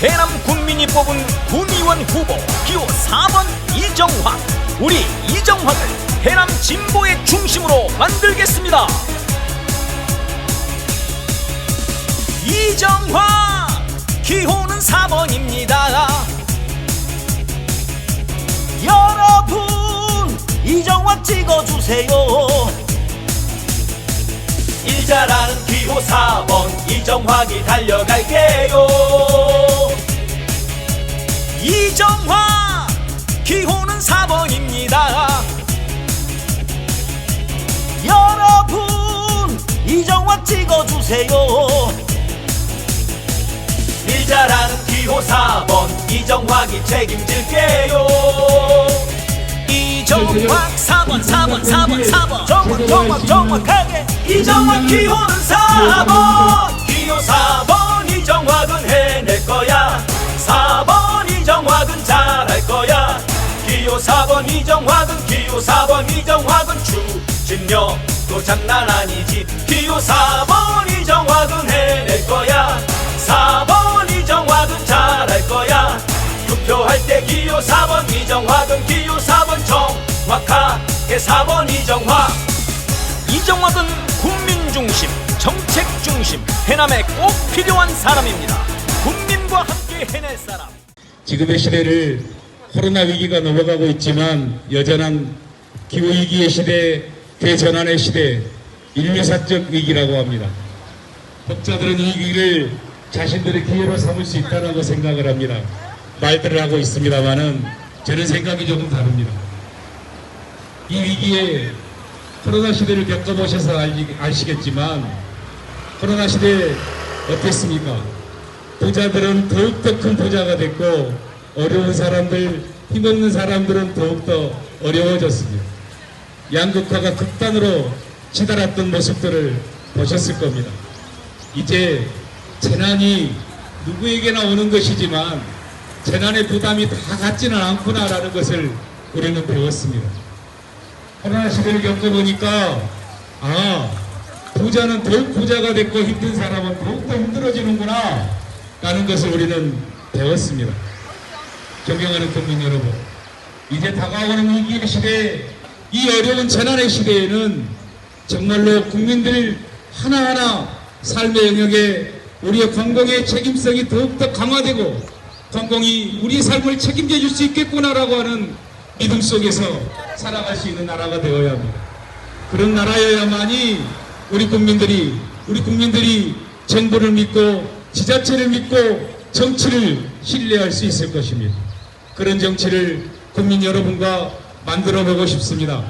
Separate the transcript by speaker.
Speaker 1: 해남 국민이 뽑은 군의원 후보 기호 4번 이정화 우리 이정화를 해남 진보의 중심으로 만들겠습니다. 이정화 기호는 4번입니다. 여러분 이정화 찍어주세요. 일자라는 기호 4번 이정화기 달려갈게 4번. 이정화기 책임질게요. 이정화 4번 4번 4번 4번. 정확 정확 정확하게. 이정화 기호는 4번. 기호 4번. 이정화근 해낼 거야. 4번. 이정화근 잘할 거야. 기호 4번 이정화근 기호 4번 이정화근 추진력. 또 장난 아니지. 기호 4번 이정화근 해낼 거야. 4번 정확하게 4번 이정화 이정화근 국민 중심 정책 중심 해남에 꼭 필요한 사람입니다 국민과 함께 해낼 사람
Speaker 2: 지금의 시대를 코로나 위기가 넘어가고 있지만 여전한 기후 위기의 시대, 대전환의 시대, 인류사적 위기라고 합니다. 독자들은 이 위기를 자신들의 기회로 삼을 수 있다고 생각을 합니다. 말들을 하고 있습니다만은 저는 생각이 조금 다릅니다. 이 위기에 코로나 시대를 겪어보셔서 아시겠지만 코로나 시대 어땠습니까? 부자들은 더욱더 큰 부자가 됐고 어려운 사람들, 힘없는 사람들은 더욱더 어려워졌습니다. 양극화가 극단으로 치달았던 모습들을 보셨을 겁니다. 이제 재난이 누구에게나 오는 것이지만 재난의 부담이 다 같지는 않구나라는 것을 우리는 배웠습니다. 코로나 시대를 겪어보니까 아 부자는 더욱 부자가 됐고 힘든 사람은 더욱더 힘들어지는구나 라는 것을 우리는 배웠습니다. 존경하는 국민 여러분 이제 다가오는 위기의 시대 이 어려운 재난의 시대에는 정말로 국민들 하나하나 삶의 영역에 우리의 공공의 책임성이 더욱더 강화되고 공공이 우리 삶을 책임져 줄 수 있겠구나라고 하는 믿음 속에서 살아갈 수 있는 나라가 되어야 합니다. 그런 나라여야만이 우리 국민들이 우리 국민들이 정부를 믿고 지자체를 믿고 정치를 신뢰할 수 있을 것입니다. 그런 정치를 국민 여러분과 만들어 보고 싶습니다.